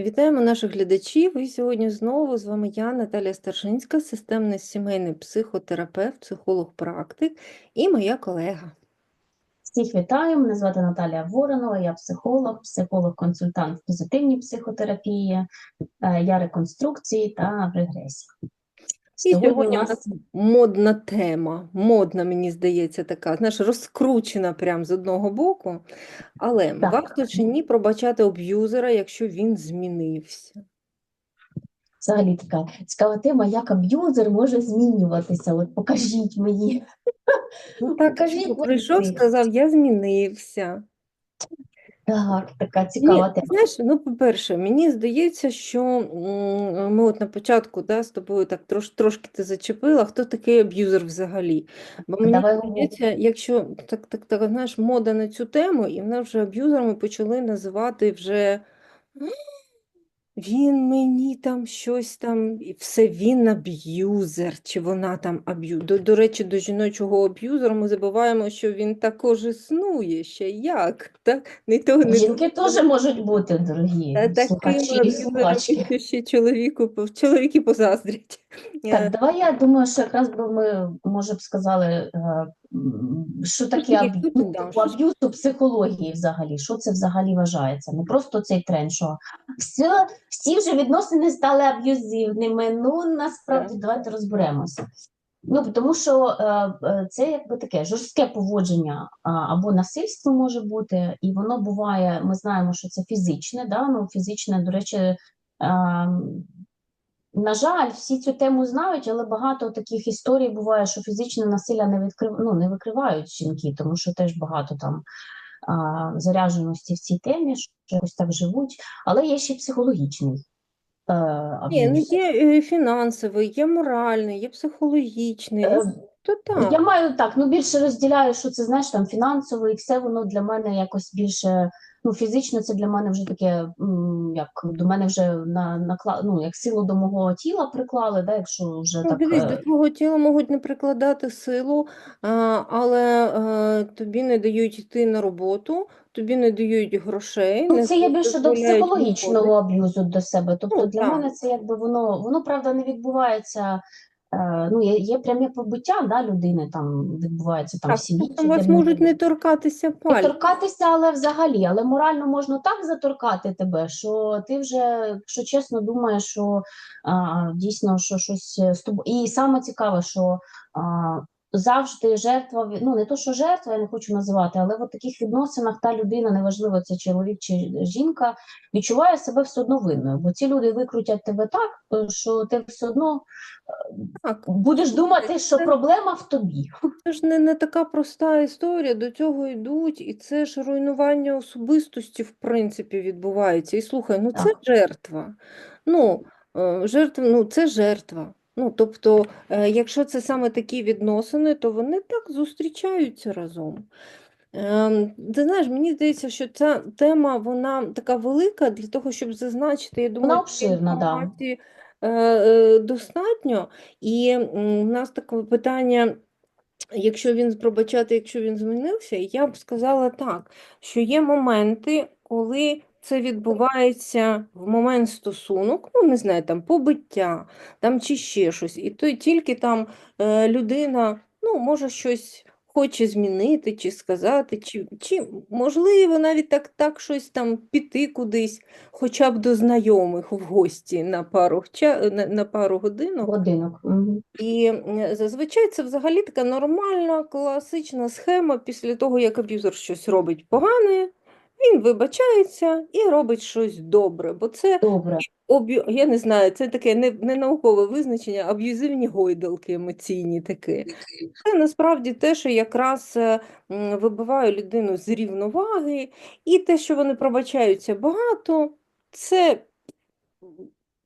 Вітаємо наших глядачів. І сьогодні знову з вами я, Наталія Старшинська, системний сімейний психотерапевт, психолог-практик і моя колега. Всіх вітаю, мене звати Наталія Воронова, я психолог, психолог-консультант в позитивній психотерапії, е, я реконструкції та в регресії. І Сьогодні у нас модна тема, модна, мені здається, така, знаєш, розкручена прямо з одного боку. Але Так. варто чи ні пробачати аб'юзера, якщо він змінився. взагалі така цікава тема, як аб'юзер може змінюватися. От покажіть мені. Ну так, Покажіть прийшов, сказав, я змінився. Так, така цікава Ні, тема. знаєш, ну, по-перше, мені здається, що м, ми от на початку да, з тобою так трош, трошки ти зачепила, хто такий аб'юзер взагалі. Бо мені Давай здається, якщо так, так, так, знаєш, мода на цю тему, і в нас вже аб'юзерами почали називати вже він мені там щось там, і все він аб'юзер, чи вона там аб'юзер. До, до речі, до жіночого аб'юзера ми забуваємо, що він також існує ще як. Так? Не то, не Жінки теж можуть бути, дорогі Та такими слухачі і аб'юзерами, слухачки. що ще чоловіку, чоловіки позаздрять. Е, Так, давай я думаю, що якраз би ми, може б, сказали, е, що таке є? аб'ю- Хто тут ну, там? Що ж- аб'юз у психології взагалі, що це взагалі вважається? Не просто цей тренд, що все, всі вже відносини стали аб'юзивними. Ну, насправді, давайте розберемося. Ну, тому що е, е, це якби таке жорстке поводження або насильство може бути, і воно буває, ми знаємо, що це фізичне, да? ну, фізичне, до речі, е, на жаль, всі цю тему знають, але багато таких історій буває, що фізичне насилля не відкрив... ну, не викривають жінки, тому що теж багато там а, зарядженості в цій темі, що ось так живуть. Але є ще психологічний е, Ні, ну є е, фінансовий, є моральний, є психологічний. Е, Ну, то так. Я маю так, ну більше розділяю, що це знаєш там фінансово, і все воно для мене якось більше. Ну, фізично це для мене вже таке, як до мене вже на накла... ну, як силу до мого тіла приклали, да, якщо вже Ну, так. дивись, е, до твого тіла можуть не прикладати силу, але е, тобі не дають йти на роботу, тобі не дають грошей, Ну, це є більше до психологічного аб'юзу до себе. Тобто Ну, для так. мене це якби воно, воно правда не відбувається. Е, ну, є, є пряме побиття да, людини, там відбувається там в сім'ї. Там вас можуть не торкатися торкатися Не торкатися, але взагалі, але морально можна так заторкати тебе, що ти вже, якщо чесно, думаєш, що а, дійсно що щось з тобою. І саме цікаве, що а, завжди жертва, ну не то, що жертва, я не хочу називати, але в таких відносинах та людина, неважливо, це чоловік чи жінка, відчуває себе все одно винною, бо ці люди викрутять тебе так, що ти все одно Так. будеш думати, що Це- проблема в тобі. Це ж не, не така проста історія, до цього йдуть, і це ж руйнування особистості, в принципі, відбувається. І слухай, ну це жертва. Ну, е, жертва, ну це жертва. Ну, тобто, е, якщо це саме такі відносини, то вони так зустрічаються разом. Ем, Ти знаєш, мені здається, що ця тема вона така велика для того, щоб зазначити, я думаю, цієї обширна, да. інформації е, е, достатньо. І у нас таке питання. Якщо він пробачати, якщо він змінився, я б сказала так, що є моменти, коли це відбувається в момент стосунок, ну не знаю, там побиття, там чи ще щось, і то тільки там е, людина ну, може щось хоче змінити, чи сказати, чи, чи можливо навіть так, так щось там піти кудись, хоча б до знайомих в гості на пару, на, на пару годинок. Годинок. І зазвичай це взагалі така нормальна, класична схема після того, як аб'юзер щось робить погане, він вибачається і робить щось добре. Бо це Добре. об'ю... я не знаю, це таке не, не наукове визначення, аб'юзивні гойдалки емоційні такі. Це насправді те, що якраз е, м, вибиває людину з рівноваги, і те, що вони пробачаються багато, це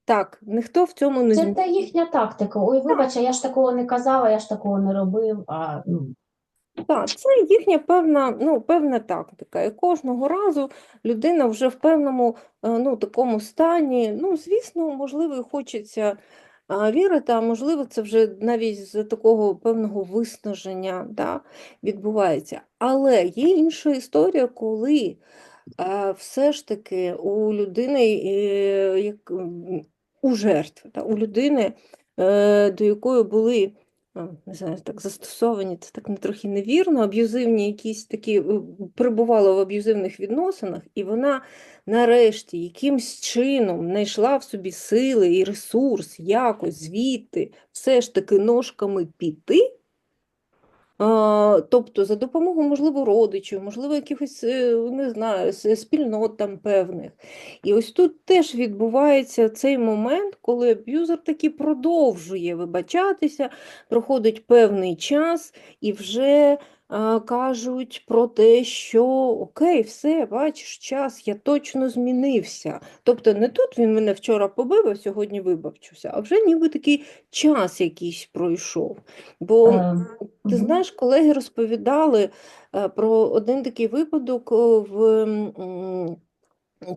так, ніхто в цьому не Це та їхня тактика. Ой, вибач, а я ж такого не казала, я ж такого не робив. А, ну, Так, це їхня певна, ну, певна тактика. І кожного разу людина вже в певному е, ну, такому стані. Ну, звісно, можливо, хочеться вірити, а можливо, це вже навіть з такого певного виснаження да, відбувається. Але є інша історія, коли а, все ж таки у людини, е, як, у жертви, у людини, е, до якої були, не знаю, так застосовані, це так не трохи невірно, аб'юзивні якісь такі, е, перебувала в аб'юзивних відносинах, і вона нарешті якимсь чином знайшла в собі сили і ресурс якось звідти все ж таки ножками піти. Тобто за допомогою, можливо, родичів, можливо, якихось, е, не знаю, спільнот там певних. І ось тут теж відбувається цей момент, коли аб'юзер таки продовжує вибачатися, проходить певний час і вже кажуть про те, що окей, все, бачиш, час, я точно змінився. Тобто не тут він мене вчора побив, а сьогодні вибавчився, а вже ніби такий час якийсь пройшов. Бо Е, ти знаєш, колеги розповідали е, про один такий випадок в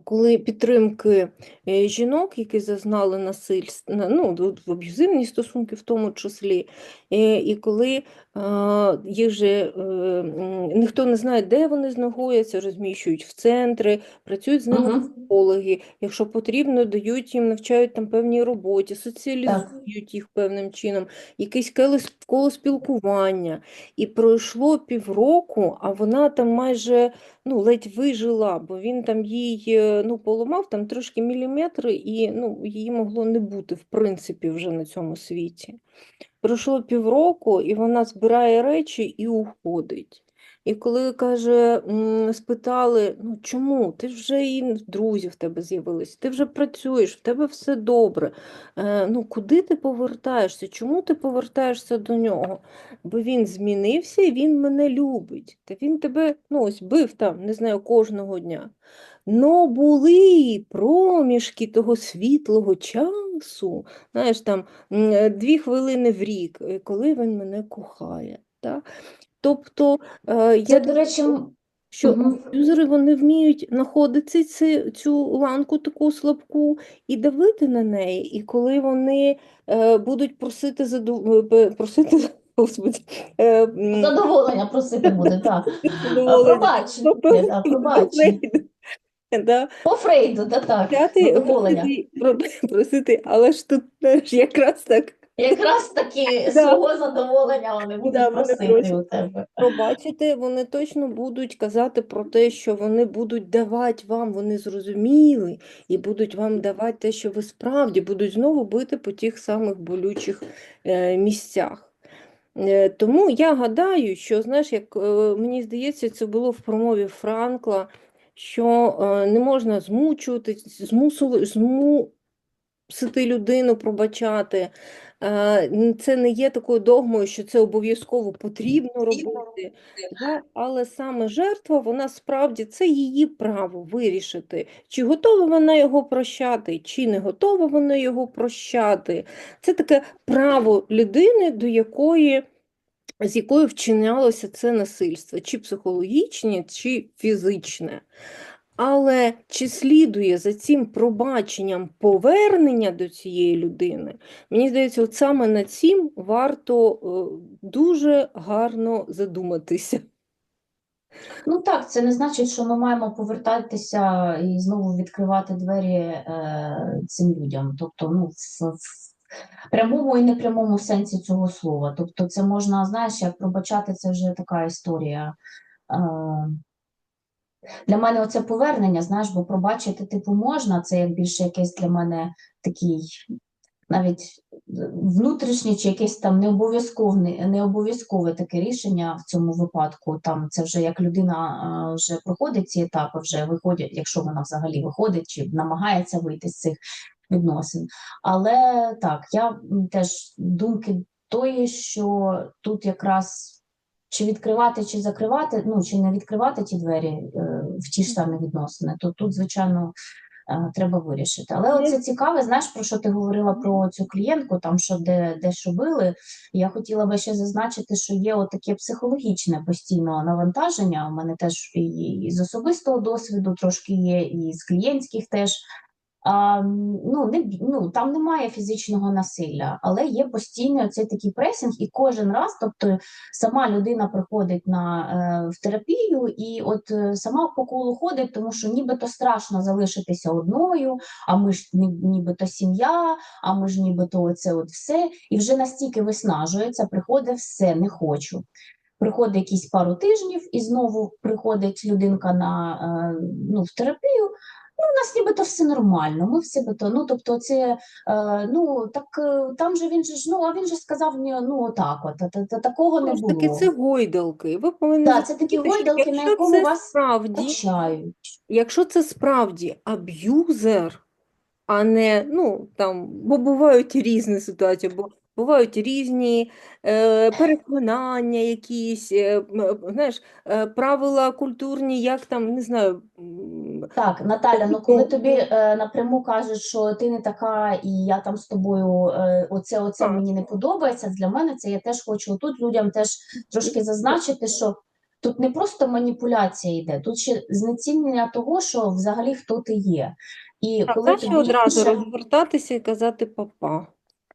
коли підтримки е, жінок, які зазнали насильства, ну, в аб'юзивні стосунки в тому числі, е, і коли їх же е, ніхто не знає, де вони знаходяться, розміщують в центри, працюють з ними психологи, якщо потрібно, дають їм, навчають там певній роботі, соціалізують їх певним чином, якесь коло, коло спілкування. І пройшло півроку, а вона там майже ну, ледь вижила, бо він там їй е, ну, поламав там трошки міліметри, і ну, її могло не бути, в принципі, вже на цьому світі. Пройшло півроку, і вона збирає речі і уходить. І коли каже, спитали, ну чому? Ти вже і друзі в тебе з'явились, ти вже працюєш, в тебе все добре. Е, ну куди ти повертаєшся? Чому ти повертаєшся до нього? Бо він змінився і він мене любить. Та він тебе ну, ось бив там, не знаю, кожного дня. Но були проміжки того світлого часу, знаєш, там е, дві хвилини в рік, е, коли він мене кохає. Так? Тобто е, Це, я до речі, що юзери вони вміють знаходити ці, цю ланку таку слабку і давити на неї. І коли вони е, будуть просити заду... е, просити, господи, е, задоволення просити буде, так. Пробач, пробач. да, По Фрейду, да, так, Взяти, просити, просити, але ж тут теж якраз так Якраз таки Да. свого задоволення вони будуть Да, просити просять. у тебе. пробачите, вони точно будуть казати про те, що вони будуть давати вам, вони зрозуміли, і будуть вам давати те, що ви справді будуть знову бити по тих самих болючих е, місцях. Е, Тому я гадаю, що, знаєш, як е, мені здається, це було в промові Франкла, що е, не можна змучувати, змусу- змусити людину пробачати. Е, Це не є такою догмою, що це обов'язково потрібно робити. Але саме жертва, вона справді це її право вирішити, чи готова вона його прощати, чи не готова вона його прощати. Це таке право людини, до якої, з якою вчинялося це насильство, чи психологічне, чи фізичне. Але чи слідує за цим пробаченням повернення до цієї людини? Мені здається, от саме над цим варто е, дуже гарно задуматися. Ну так, це не значить, що ми маємо повертатися і знову відкривати двері е, цим людям. Тобто, ну, в, в прямому і непрямому сенсі цього слова. Тобто, це можна, знаєш, як пробачати, це вже така історія. Е, для мене оце повернення, знаєш, бо пробачити, типу, можна, це як більше якийсь для мене такий навіть внутрішнє чи якесь там не обов'язкове, не обов'язкове таке рішення в цьому випадку. Там це вже як людина вже проходить ці етапи, вже виходять, якщо вона взагалі виходить чи намагається вийти з цих відносин. Але так, я теж думки тої, що тут якраз. Чи відкривати, чи закривати, ну чи не відкривати ті двері е, в ті ж самі відносини, то тут, звичайно, е, треба вирішити. Але оце цікаве, знаєш, про що ти говорила про цю клієнтку, там що де, де що били. Я хотіла би ще зазначити, що є таке психологічне постійне навантаження. У мене теж і з особистого досвіду трошки є, і з клієнтських теж. Ну, не, ну, там немає фізичного насилля, але є постійний оцей такий пресинг, і кожен раз, тобто сама людина приходить на, е, в терапію, і от е, сама по колу ходить, тому що нібито страшно залишитися одною, а ми ж нібито сім'я, а ми ж нібито оце от все, і вже настільки виснажується, приходить все, не хочу. Приходить якісь пару тижнів, і знову приходить людинка на е, ну, в терапію. Ну, у нас нібито все нормально. Ми все бито, ну тобто, це е, ну так е, там же він же ж ну, а він же сказав ні, ну отак, от та, та, та, такого не ж таки, це гойдалки. Ви повинні Так, це такі гойдалки, на якому це вас справді, качають. якщо це справді аб'юзер, а не, ну, там, бо бувають різні ситуації, бо бувають різні е, переконання якісь, е, знаєш, е, правила культурні, як там, не знаю, Так, Наталя, ну коли тобі е, напряму кажуть, що ти не така, і я там з тобою е, оце, оце Так. мені не подобається. Для мене це я теж хочу тут людям теж трошки зазначити, що тут не просто маніпуляція йде, тут ще знецінення того, що взагалі хто ти є. І так, коли тобі одразу інша- розвертатися і казати папа.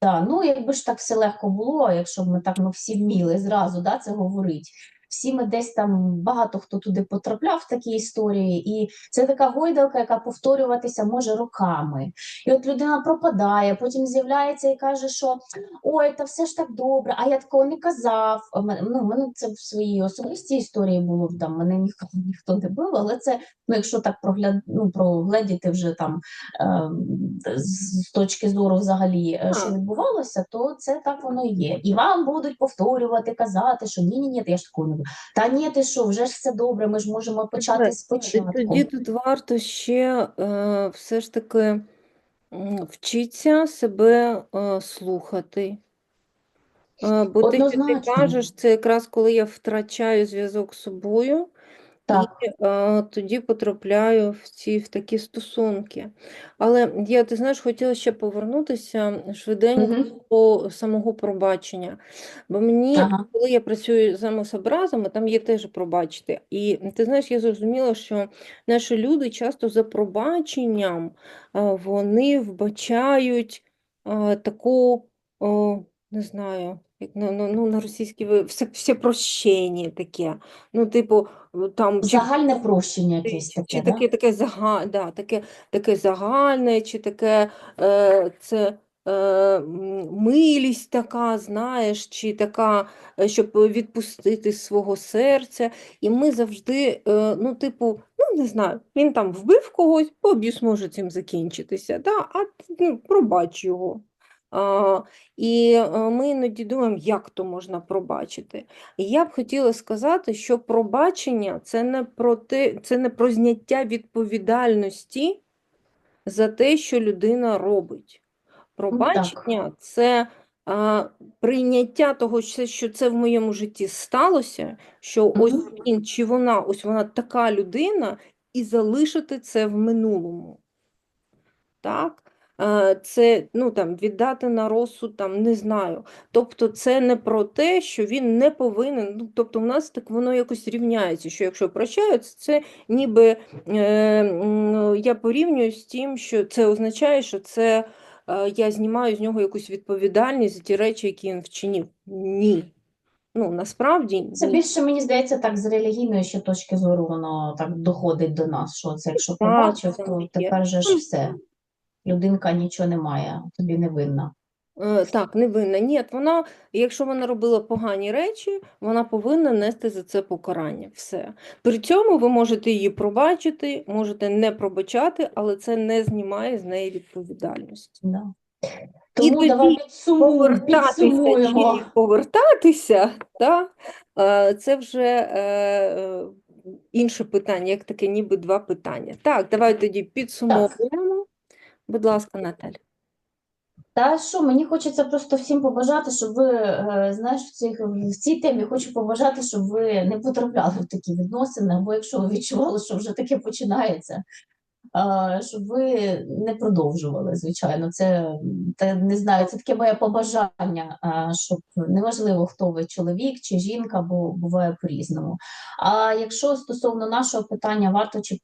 Так, ну якби ж так все легко було, якщо б ми так ми всі вміли зразу да, це говорити. Всі ми десь там багато хто туди потрапляв в такі історії, і це така гойдалка, яка повторюватися може роками. І от людина пропадає, потім з'являється і каже, що ой, та все ж так добре, а я такого не казав. А Ну, мене це в своїй особистій історії було там, мене ніхто ніхто не бив, але це, ну, якщо так прогляд, ну, прогледіти вже там ем, з точки зору взагалі, е, що відбувалося, то це так воно і є. І вам будуть повторювати, казати, що ні, ні, ні, я ж такого не. Та ні, ти що, вже ж все добре, ми ж можемо почати спочатку. Тоді тут варто ще е, все ж таки вчитися себе е, слухати. Е, бо що ти Однозначно. кажеш, це якраз коли я втрачаю зв'язок з собою, Так. і е, тоді потрапляю в ці в такі стосунки. Але я, ти знаєш, хотіла ще повернутися швиденько Мгм. до самого пробачення. Бо мені, Ага. коли я працюю з емособразами, там є теж пробачити. І ти знаєш, я зрозуміла, що наші люди часто за пробаченням е, вони вбачають е, таку, о, не знаю, як ну, ну, ну, на російській ви- все, все прощення таке. Ну, типу, там чи Загальне прощення чи, якесь чи таке, да? таке, таке, зага, да, таке, таке загальне, чи таке е, це е, м, милість така, знаєш, чи така, е, щоб відпустити з свого серця. І ми завжди, е, ну, типу, ну, не знаю, він там вбив когось, об'юс може цим закінчитися, да, а ну, пробач його. І е, ми іноді думаємо, як то можна пробачити. І я б хотіла сказати, що пробачення це не про те, це не про зняття відповідальності за те, що людина робить. Пробачення це а, прийняття того, що, це в моєму житті сталося, що ось він чи вона, ось вона така людина, і залишити це в минулому. Так? Е, Це ну, там, віддати на розсуд, там, не знаю. Тобто це не про те, що він не повинен. Ну, тобто в нас так воно якось рівняється, що якщо прощаються, це ніби е, я порівнюю з тим, що це означає, що це е, я знімаю з нього якусь відповідальність за ті речі, які він вчинив. Ні. Ну, насправді Це більше, мені здається, так з релігійної ще точки зору воно так доходить до нас, що це якщо це то тепер же ж все. Людинка нічого не має, тобі не винна. Е, Так, не винна. Ні, вона, якщо вона робила погані речі, вона повинна нести за це покарання. Все. При цьому ви можете її пробачити, можете не пробачати, але це не знімає з неї відповідальності. Да. Тому тоді давай Повертатися чи повертатися, та, е, це вже е, е, інше питання, як таке, ніби два питання. Так, давай тоді підсумовуємо. Будь ласка, Наталя. Та що, мені хочеться просто всім побажати, щоб ви, е, знаєш, в цих, в цій темі хочу побажати, щоб ви не потрапляли в такі відносини, або якщо ви відчували, що вже таке починається, щоб ви не продовжували, звичайно. Це та, не знаю, це таке моє побажання, щоб неважливо, хто ви чоловік чи жінка, бо буває по-різному. А якщо стосовно нашого питання, варто чи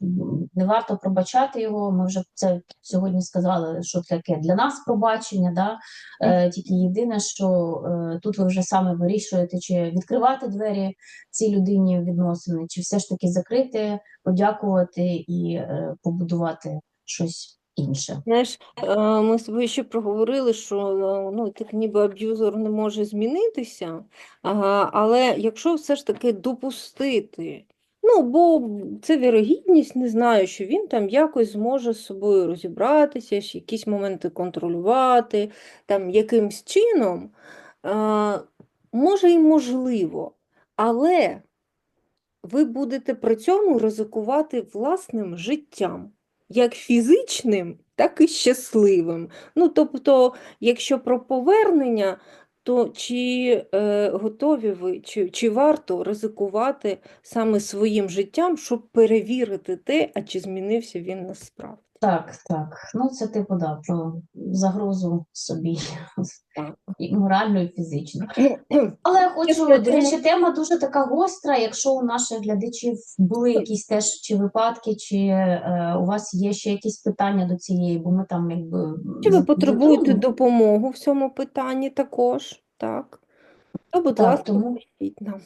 не варто пробачати його, ми вже це сьогодні сказали, що таке для нас пробачення. Да? Е, тільки єдине, що е, тут ви вже саме вирішуєте, чи відкривати двері цій людині відносини, чи все ж таки закрити, подякувати і е, побудувати щось інше. Знаєш, е, ми з тобою ще проговорили, що е, ну, так ніби аб'юзер не може змінитися, але якщо все ж таки допустити, ну, бо це вірогідність, не знаю, що він там якось зможе з собою розібратися, якісь моменти контролювати, там якимсь чином, може і можливо, але ви будете при цьому ризикувати власним життям, як фізичним, так і щасливим. Ну, тобто, якщо про повернення, то чи е, готові ви, чи, чи варто ризикувати саме своїм життям, щоб перевірити те, а чи змінився він насправді? Так, так. Ну це типу да, про загрозу собі і морально, і фізично. Але я хочу, до речі, тема дуже така гостра. Якщо у наших глядачів були якісь теж чи випадки, чи е, у вас є ще якісь питання до цієї, бо ми там якби Чи ви потребуєте допомогу в цьому питанні також? Так. То, будь Так, ласка, тому- нам.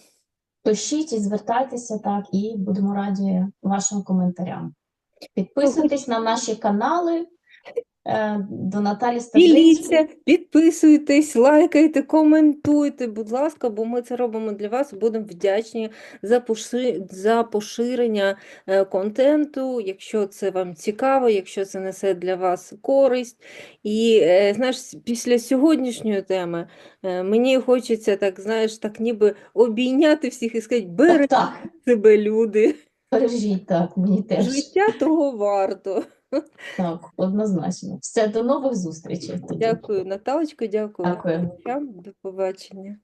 Пишіть і звертайтеся так, і будемо раді вашим коментарям. Підписуйтесь на наші канали е, до Наталі. Діліться, підписуйтесь, лайкайте, коментуйте, будь ласка, бо ми це робимо для вас. Будемо вдячні за поши- за поширення е, контенту, якщо це вам цікаво, якщо це несе для вас користь. І е, знаєш, після сьогоднішньої теми мені хочеться так, знаєш, так ніби обійняти всіх і сказати, бережіть себе, люди. Бережіть так, мені теж. Життя того варто. Так, однозначно. Все, до нових зустрічей тоді. Дякую, Наталочко, дякую Дякую. До побачення.